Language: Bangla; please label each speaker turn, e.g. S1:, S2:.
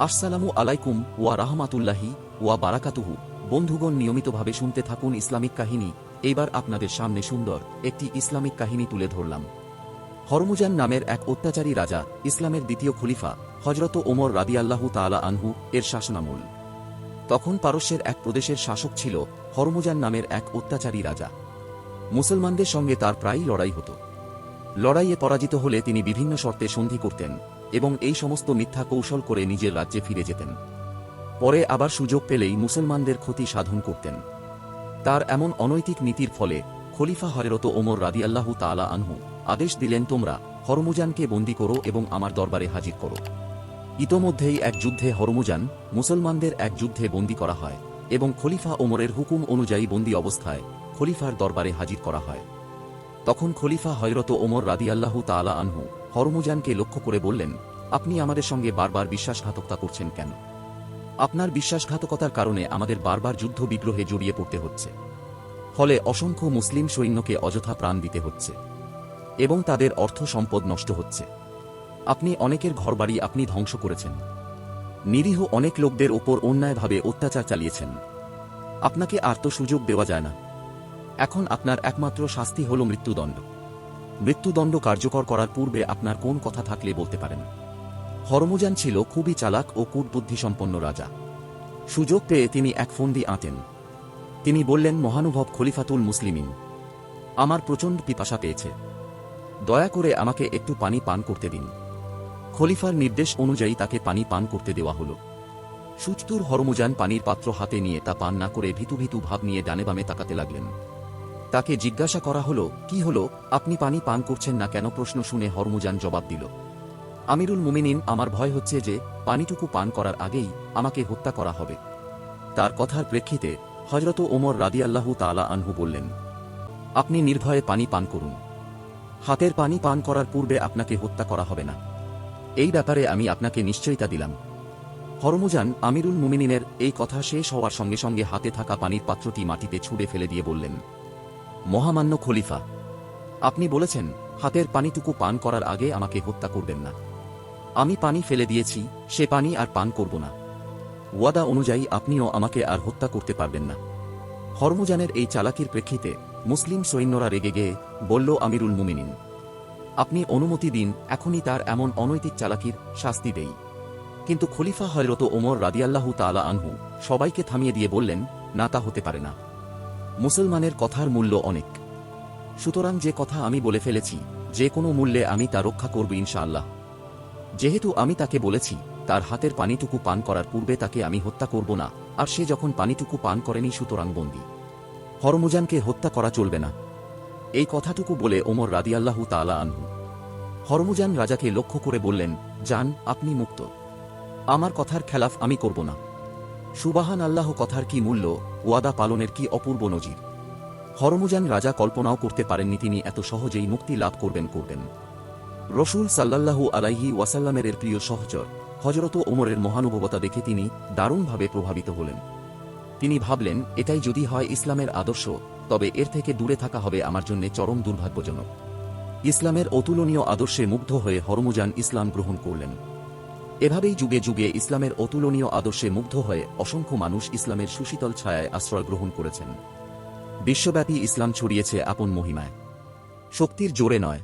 S1: আসসালামু আলাইকুম ওয়া রাহমাতুল্লাহি ওয়া বারাকাতুহু। বন্ধুগণ, নিয়মিতভাবে শুনতে থাকুন ইসলামিক কাহিনী। এইবার আপনাদের সামনে সুন্দর একটি ইসলামিক কাহিনী তুলে ধরলাম। হরমুজান নামের এক অত্যাচারী রাজা, ইসলামের দ্বিতীয় খলিফা হজরত ওমর রাদিয়াল্লাহু তাআলা আনহু, এর শাসনামূল। তখন পারস্যের এক প্রদেশের শাসক ছিল হরমুজান নামের এক অত্যাচারী রাজা। মুসলমানদের সঙ্গে তার প্রায়ই লড়াই হতো। লড়াইয়ে পরাজিত হলে তিনি বিভিন্ন শর্তে সন্ধি করতেন। এবং এই সমস্ত মিথ্যা কৌশল করে নিজের রাজ্যে ফিরে যেতেন। পরে আবার সুযোগ পেলেই মুসলমানদের ক্ষতি সাধন করতেন। তার এমন অনৈতিক নীতির ফলে খলিফা হরেরত ওমর রাদিয়াল্লাহু তাআলা আনহু আদেশ দিলেন, তোমরা হরমুজানকে বন্দী করো এবং আমার দরবারে হাজির করো। ইতোমধ্যেই এক যুদ্ধে হরমুজান মুসলমানদের এক যুদ্ধে বন্দী করা হয় এবং খলিফা ওমরের হুকুম অনুযায়ী বন্দী অবস্থায় খলিফার দরবারে হাজির করা হয়। তখন খলিফা হয়রত ওমর রাদিয়াল্লাহু তাআলা আনহু হরমুজানকে লক্ষ্য করে বললেন, আপনি আমাদের সঙ্গে বারবার বিশ্বাসঘাতকতা করছেন কেন? আপনার বিশ্বাসঘাতকতার কারণে আমাদের বারবার যুদ্ধ বিগ্রহে জড়িয়ে পড়তে হচ্ছে। ফলে অসংখ্য মুসলিম সৈন্যকে অযথা প্রাণ দিতে হচ্ছে এবং তাদের অর্থ সম্পদ নষ্ট হচ্ছে। আপনি অনেকের ঘরবাড়ি আপনি ধ্বংস করেছেন। নিরীহ অনেক লোকদের ওপর অন্যায়ভাবে অত্যাচার চালিয়েছেন। আপনাকে আর তো সুযোগ দেওয়া যায় না। এখন আপনার একমাত্র শাস্তি হল মৃত্যুদণ্ড। মৃত্যুদণ্ড কার্যকর করার পূর্বে আপনার কোন কথা থাকলে বলতে পারেন? হরমুজান ছিল খুবই চালাক ও কূটবুদ্ধিসম্পন্ন রাজা। সুযোগ পেয়ে তিনি এক ফন্দি আঁতেন। তিনি বললেন, মহানুভব খলিফাতুল মুসলিমিন, আমার প্রচণ্ড পিপাসা পেয়েছে। দয়া করে আমাকে একটু পানি পান করতে দিন। খলিফার নির্দেশ অনুযায়ী তাকে পানি পান করতে দেওয়া হল। সুচতুর হরমুজান পানির পাত্র হাতে নিয়ে তা পান না করে ভীতু ভিতু ভাব নিয়ে ডানে বামে তাকাতে লাগলেন। তাকে জিজ্ঞাসা করা হলো, কি হলো? আপনি পানি পান করছেন না কেন? প্রশ্ন শুনে হরমুজান জবাব দিল, আমিরুল মুমিনিন, আমার ভয় হচ্ছে যে পানিটুকু পান করার আগেই আমাকে হত্যা করা হবে। তার কথার প্রেক্ষিতে হজরত ওমর রাদিয়াল্লাহু তালা আনহু বললেন, আপনি নির্ভয়ে পানি পান করুন। হাতের পানি পান করার পূর্বে আপনাকে হত্যা করা হবে না। এই ব্যাপারে আমি আপনাকে নিশ্চয়তা দিলাম। হরমুজান আমিরুল মুমিনিনের এই কথা শেষ হওয়ার সঙ্গে সঙ্গে হাতে থাকা পানির পাত্রটি মাটিতে ছুঁড়ে ফেলে দিয়ে বললেন মহামান্য খলিফা, আপনি বলেছেন, হাতের পানিটুকু পান করার আগে আমাকে হত্যা করবেন না। আমি পানি ফেলে দিয়েছি, সে পানি আর পান করব না। ওয়াদা অনুযায়ী আপনিও আমাকে আর হত্যা করতে পারবেন না। হরমুজানের এই চালাকির প্রেক্ষিতে মুসলিম সৈন্যরা রেগে গিয়ে বলল, আমিরুল মুমিনিন, আপনি অনুমতি দিন, এখনই তার এমন অনৈতিক চালাকির শাস্তি দেই। কিন্তু খলিফা হয়রত ওমর রাদিয়াল্লাহু তাআলা আনহু সবাইকে থামিয়ে দিয়ে বললেন, না, তা হতে পারে না। মুসলমানের কথার মূল্য অনেক। সুতরাং যে কথা আমি বলে ফেলেছি, যে কোনো মূল্যে আমি তা রক্ষা করব ইনশাআল্লাহ। যেহেতু আমি তাকে বলেছি, তার হাতের পানিটুকু পান করার পূর্বে তাকে আমি হত্যা করব না, আর সে যখন পানিটুকু পান করেনি সুতরাং বন্দী। হরমুজানকে হত্যা করা চলবে না। এই কথাটুকু বলে ওমর রাদিয়াল্লাহু তাআলা আনহু। হরমুজান রাজাকে লক্ষ্য করে বললেন যান আপনি মুক্ত। আমার কথার খেলাফ আমি করব না। সুবাহান আল্লাহ কথার কি মূল্য, ওয়াদা পালনের কি অপূর্ব নজির? হরমুজান রাজা কল্পনাও করতে পারেননি তিনি এত সহজেই মুক্তি লাভ করবেন করবেন। রসুল সাল্লাল্লাহু আলাইহি ওয়াসাল্লামের এর প্রিয় সহচর হজরত ওমরের মহানুভবতা দেখে তিনি দারুণভাবে প্রভাবিত হলেন। তিনি ভাবলেন, এটাই যদি হয় ইসলামের আদর্শ, তবে এর থেকে দূরে থাকা হবে আমার জন্য চরম দুর্ভাগ্যজনক। ইসলামের অতুলনীয় আদর্শে মুগ্ধ হয়ে হরমুজান ইসলাম গ্রহণ করলেন। এভাবেই যুগে যুগে ইসলামের অতুলনীয় আদর্শে মুগ্ধ হয়ে অসংখ্য মানুষ ইসলামের সুশীতল ছায়ায় আশ্রয় গ্রহণ করেছেন। বিশ্বব্যাপী ইসলাম ছড়িয়েছে আপন মহিমায়। শক্তির জোরে নয়